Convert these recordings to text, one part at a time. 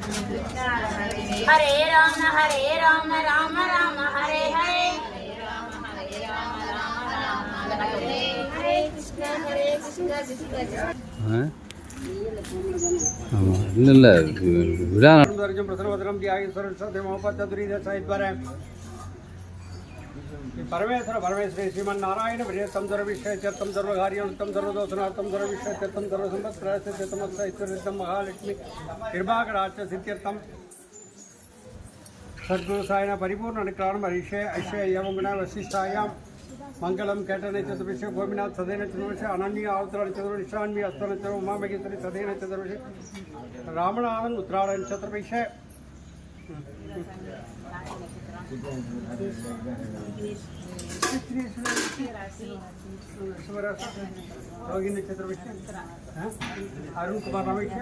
हरे हरे हरे राम हरे राम राम राम हरे हरे हरे कृष्ण हरे कृष्ण कृष्ण कृष्ण ஆமாம் இல்லை இல்லை விழா ध्वजं प्रसन्नवदनं పరమేశ్వర పరమేశ్వరి శ్రీమన్నారాయణ విజయ సంసర్విష్య చిత్తం సర్వకార్యోత్తం సర్వదోషనార్థం సర్వవిష్య చిత్తం సర్వసంపత్ప్రాయశ్చిత్తమస్త ఇత్యర్థం మహాలక్ష్మి నిర్భాకరాచ సద్గురు సాయన పరిపూర్ణ అనుగ్రహం హరిషే ఐశ్వర్యవమున వశిష్టాయాం. మంగళం కేటన చతుర్విష భూమినాథ్ సదైన చతుర్విష అనన్య అవతరణ చతుర్విష అన్వి అస్తన చతుర్ ఉమామగేశ్వరి సదైన చతుర్విష రామనాథన్ ఉత్తరాయణ చతుర్విష नक्षत्र वृक्ष अरुण कुमार वृक्ष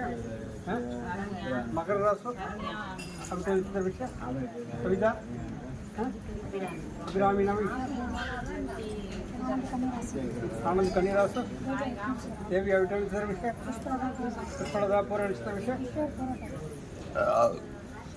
मकर राशो अमिता नक्षत्र वृक्ष कविता ग्रामीण आनंद कन्यास देवी अविटा विषय कृष्णदापुर विषय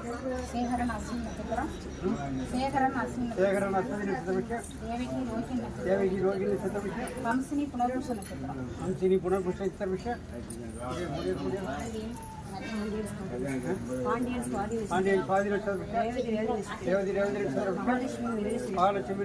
சேகரன் அஸ்வின் நட்சத்திரம் சேகரன் அஸ்வின் சேகரன் அஸ்வினி நட்சத்திரமிக்க தேவகி ரோஹி நட்சத்திரம் தேவகி ரோஹி நட்சத்திரமிக்க வம்சினி புனர்புஷ நட்சத்திரம் வம்சினி புனர்புஷ நட்சத்திரமிக்க பாண்டியன் பாண்டியன் சுவாதி நட்சத்திரமிக்க மகாலட்சுமி மகாலட்சுமி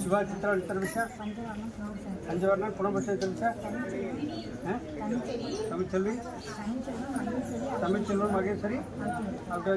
ಶಿವ ಚಿತ್ರ ಹೇಳ್ತಾರೆ ವಿಷಯ ಸಂಜೆವರ್ಣ ಕುಣಭಷ ಹೇಳ್ತಾರೆ ವಿಷಯ ತಮಿಳ್ ಚೆಲ್ವಿ ತಮಿಳ್ ಚೆಲ್ವ ಮಗೇ ಸರಿ ಅವ್ರು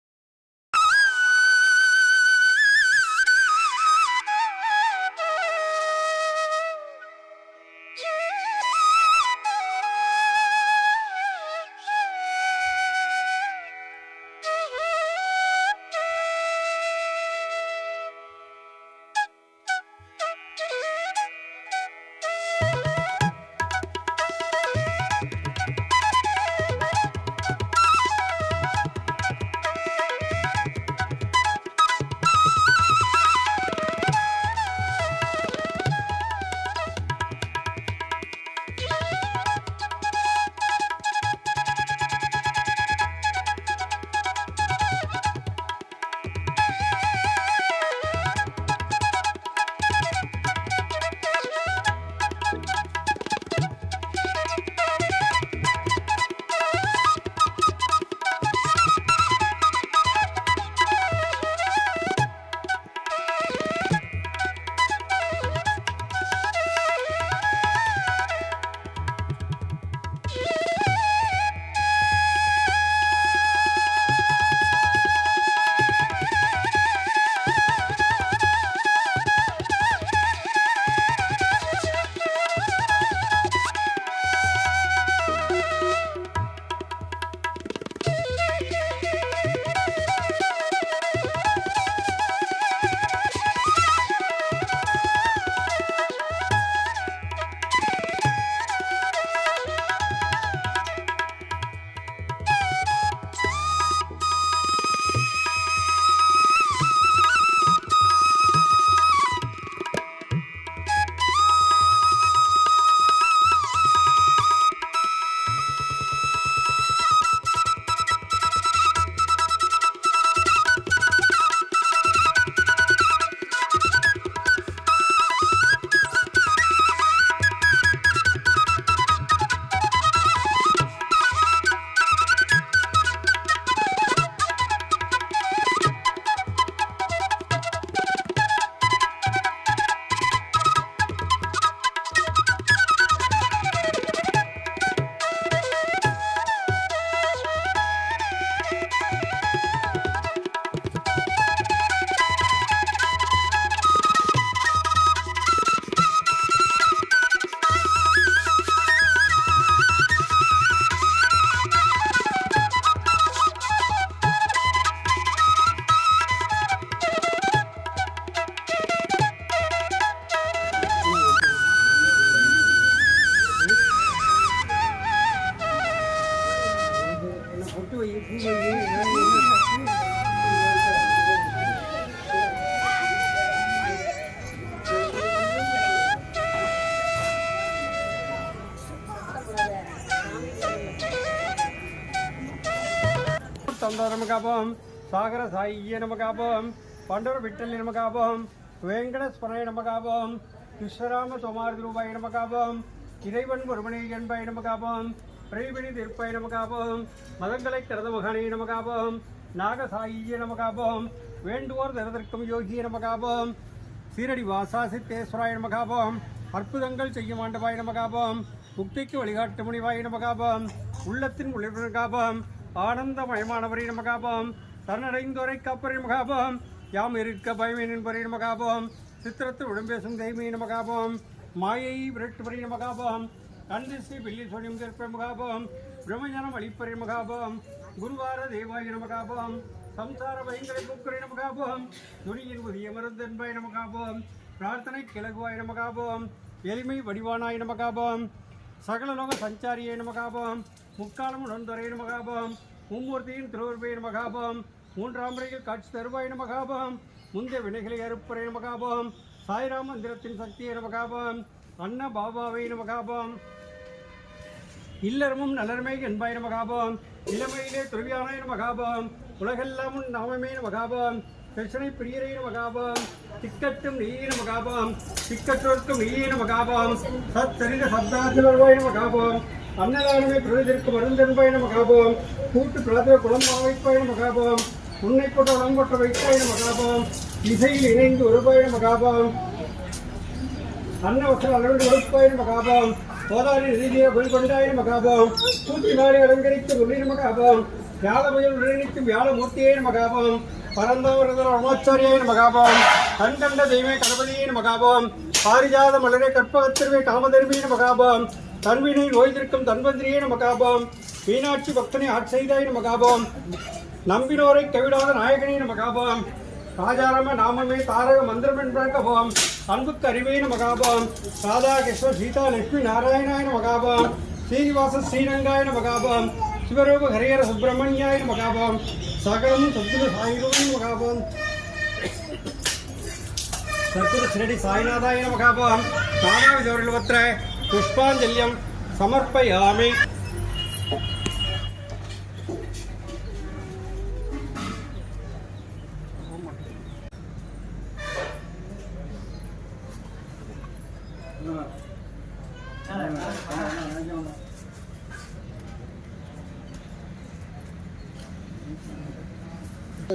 தந்த நமகாபம் சாகர சாயிய நமகாபம் பண்டர விட்டல் நமகாபம் வேங்கட ஸ்மரணை நமகாபம் விஸ்வராம சோமாரதி ரூபாய் நமகாபம் இறைவன் ஒருவனை என்பாய் நமகாபம் பிரைவினி திருப்பாய் நமகாபம் மதங்களை கருத மகனை நமகாபம் நாகசாயிய நமகாபம் வேண்டுவோர் தரதற்கும் யோகிய நமகாபம் சீரடி வாசா சித்தேஸ்வராய நமகாபம் அற்புதங்கள் செய்யும் ஆண்டவாய் நமகாபம் முக்திக்கு வழிகாட்டு முனிவாய் நமகாபம் உள்ளத்தின் ஒளிர்காபம் ஆனந்தமயமானவரை நமகாபம் தன்னடைந்தோரை காப்பரை மகாபம் யாம் இருக்க பயமேனின் பரை நமகாபம் சித்திரத்தில் உடம்பேசும் தெய்வீ நமகாபம் மாயை விரட்டுபரி நமகாபம் கண்டிசி பில்லி சொனியும் திருப்பை மகாபம் பிரம்மஞானம் அளிப்பரை மகாபம் குருவார தேவாய நமகாபம் சம்சார பயங்கரை புக்கரை நமகாபம் துணியின் புதிய மருந்தன்பை நமகாபம் பிரார்த்தனை கிழகுவாய் நமகாபம் எளிமை வடிவானாய் நமகாபம் சகலலோக சஞ்சாரியை நமகாபம் முக்காலம் உணர்ந்தரை நமகாபம் மும்மூர்த்தியின் திருவருபை நமகாபம் மூன்றாம் முறையில் காட்சி தருவாய் நமகாபம் முந்தைய வினைகளை அறுப்பறை நமகாபம் சாய்ராம் மந்திரத்தின் சக்தியை நமகாபம் அன்ன பாபாவை நமகாபம். இல்லறமும் நலருமே என்பாய் நமகாபம். இளமையிலே துறவியானாய் நமகாபம். உலகெல்லாம் உன் நாமமே நமகாபம். பிரச்சனை பிரியரை நமகாபம். திக்கட்டும் நீய நமகாபம். திக்கற்றோர்க்கும் நீயே நமகாபம். சத் சரித சப்தாத்தில் வருவாய் நமகாபம். அன்னதானமே பிரதித்திற்கு மருந்தென்பாய் நமகாபம். கூட்டு பிளத்திர குளம் வைப்பாய் நமகாபம். உன்னை கொட்ட உளம் கொட்ட வைப்பாய் நமகாபம். இசையில் இணைந்து ஒருபாய் நமகாபம். அன்னவசர அளவில் ஒழுப்பாயிரம் மகாபாம் போதாரி நிதியை வெளிக்கொண்டாயிரம் மகாபாம் பூச்சி மாறி அலங்கரித்து உள்ளிரும் மகாபாம் வியாழமுயல் உடனிக்கும் வியாழமூர்த்தியின் மகாபாம் பரந்தவரதர் அமாச்சாரியின் மகாபாம் கண் கண்ட தெய்வமே கணபதியின் பாரிஜாத மலரே கற்பகத்திருவே காமதர்மியின் மகாபாம் தன்வினை நோய்திருக்கும் தன்வந்திரியின் மகாபாம் மீனாட்சி பக்தனை ஆட்செய்தாயின் மகாபாம் நம்பினோரை கவிடாத நாயகனின் மகாபாம் ராஜாராம நாமமே தாரக மந்திரம் என்பாம் அன்புக்கு அறிவையின மகாபாம் ராதா கிருஷ்ண சீதா லட்சுமி நாராயணாயன மகாபாம் ஸ்ரீனிவாச ஸ்ரீரங்காயன மகாபாம் சிவரூப ஹரியர சுப்பிரமணியாயன மகாபாம் சகலம் சத்துரு சாயிரூபின் மகாபாம் சத்துரு ஸ்ரீடி சாய்நாதாயன மகாபாம் நானாவிதவரில் புஷ்பாஞ்சல்யம் சமர்ப்பயாமி.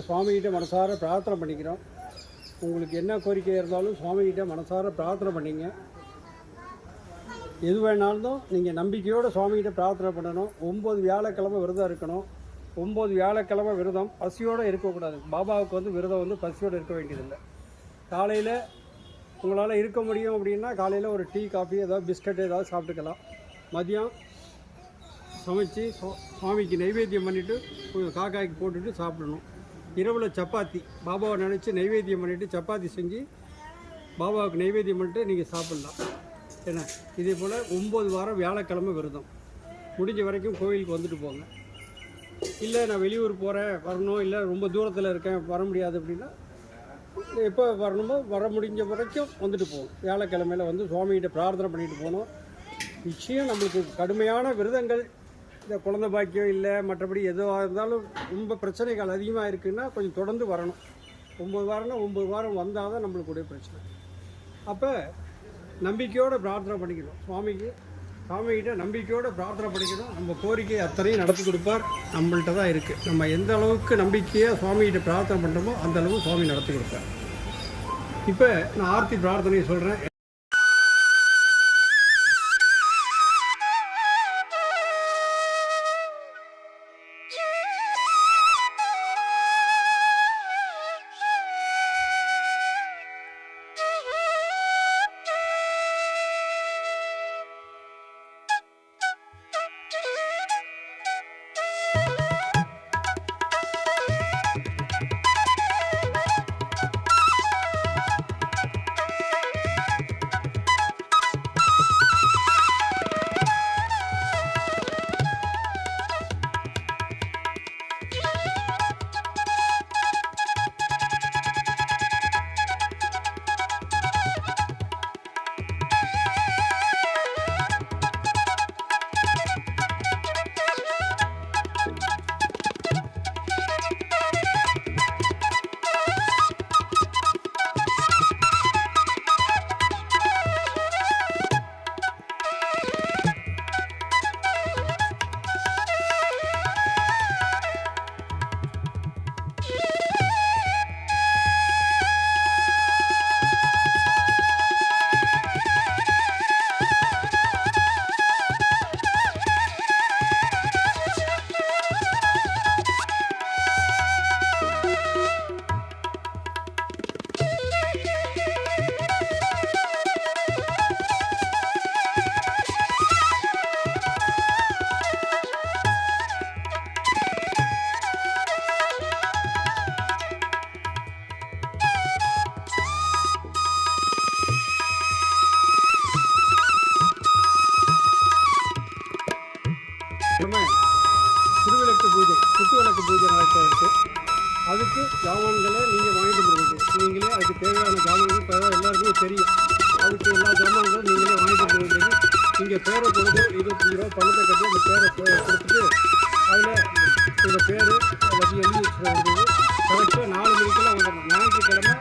சுவாமிகிட்ட மனசார பிரார்த்தனை பண்ணிக்கிறோம். உங்களுக்கு என்ன கோரிக்கை இருந்தாலும் சுவாமிகிட்ட மனசார பிரார்த்தனை பண்ணிங்க. எது வேணாலும் நீங்கள் நம்பிக்கையோடு சுவாமிகிட்ட பிரார்த்தனை பண்ணணும். ஒம்பது வியாழக்கிழமை விரதம் இருக்கணும். ஒம்பது வியாழக்கிழமை விரதம் பசியோடு இருக்கக்கூடாது. பாபாவுக்கு வந்து விரதம் வந்து பசியோடு இருக்க வேண்டியதில்லை. காலையில் உங்களால் இருக்க முடியும் அப்படின்னா காலையில் ஒரு டீ காஃபி ஏதாவது பிஸ்கட் ஏதாவது சாப்பிட்டுக்கலாம். மதியம் சமைச்சு சுவாமிக்கு நைவேத்தியம் பண்ணிவிட்டு கொஞ்சம் காக்காய்க்கு போட்டுட்டு சாப்பிடணும். இரவில் சப்பாத்தி. பாபாவை நினச்சி நைவேத்தியம் பண்ணிவிட்டு சப்பாத்தி செஞ்சு பாபாவுக்கு நைவேத்தியம் பண்ணிட்டு நீங்கள் சாப்பிட்லாம். என்ன இதே போல் ஒம்பது வாரம் வியாழக்கிழமை விரதம். முடிஞ்ச வரைக்கும் கோவிலுக்கு வந்துட்டு போங்க. இல்லை நான் வெளியூர் போகிறேன் வரணும் இல்லை ரொம்ப தூரத்தில் இருக்கேன் வர முடியாது அப்படின்னா எப்போ வரணுமோ வர முடிஞ்ச வரைக்கும் வந்துட்டு போகணும் வியாழக்கிழமையில் வந்து சுவாமிகிட்ட பிரார்த்தனை பண்ணிட்டு போகணும் நிச்சயம் நம்மளுக்கு கடுமையான விரதங்கள் இந்த குழந்தை பாக்கியம் இல்லை மற்றபடி எதுவாக இருந்தாலும் ரொம்ப பிரச்சனைகள் அதிகமாக இருக்குன்னா கொஞ்சம் தொடர்ந்து வரணும். ஒம்பது வாரம்னா ஒம்பது வாரம் வந்தால் தான் நம்மளுக்குடைய பிரச்சனை. அப்போ நம்பிக்கையோடு பிரார்த்தனை பண்ணிக்கணும். சுவாமிக்கு சுவாமிகிட்ட நம்பிக்கையோடு பிரார்த்தனை பண்ணிக்கணும். நம்ம கோரிக்கை அத்தனையும் நடத்தி கொடுப்பார். நம்மள்கிட்ட தான் இருக்குது நம்ம எந்த அளவுக்கு நம்பிக்கையாக சுவாமிகிட்ட பிரார்த்தனை பண்ணுறோமோ அந்த அளவு சுவாமி நடத்தி கொடுப்பார். இப்போ நான் ஆர்த்தி பிரார்த்தனையை சொல்கிறேன் தேவையான ஜாமான்கள் இப்போ எல்லாருக்குமே தெரியும். அதுக்கு எல்லா ஜாமான்களும் நீங்களே வாங்கிட்டு வந்துருவீங்க நீங்கள் பேரை கொடுத்து இருபத்தஞ்சி ரூபா பணத்தை கட்டி அந்த பேரை கொடுத்துட்டு அதில் உங்கள் பேர் எல்லாத்தையும் எழுதி வச்சுட்டு கரெக்டாக நாலு மணிக்கெல்லாம் வந்துடணும். ஞாயிற்றுக்கிழமை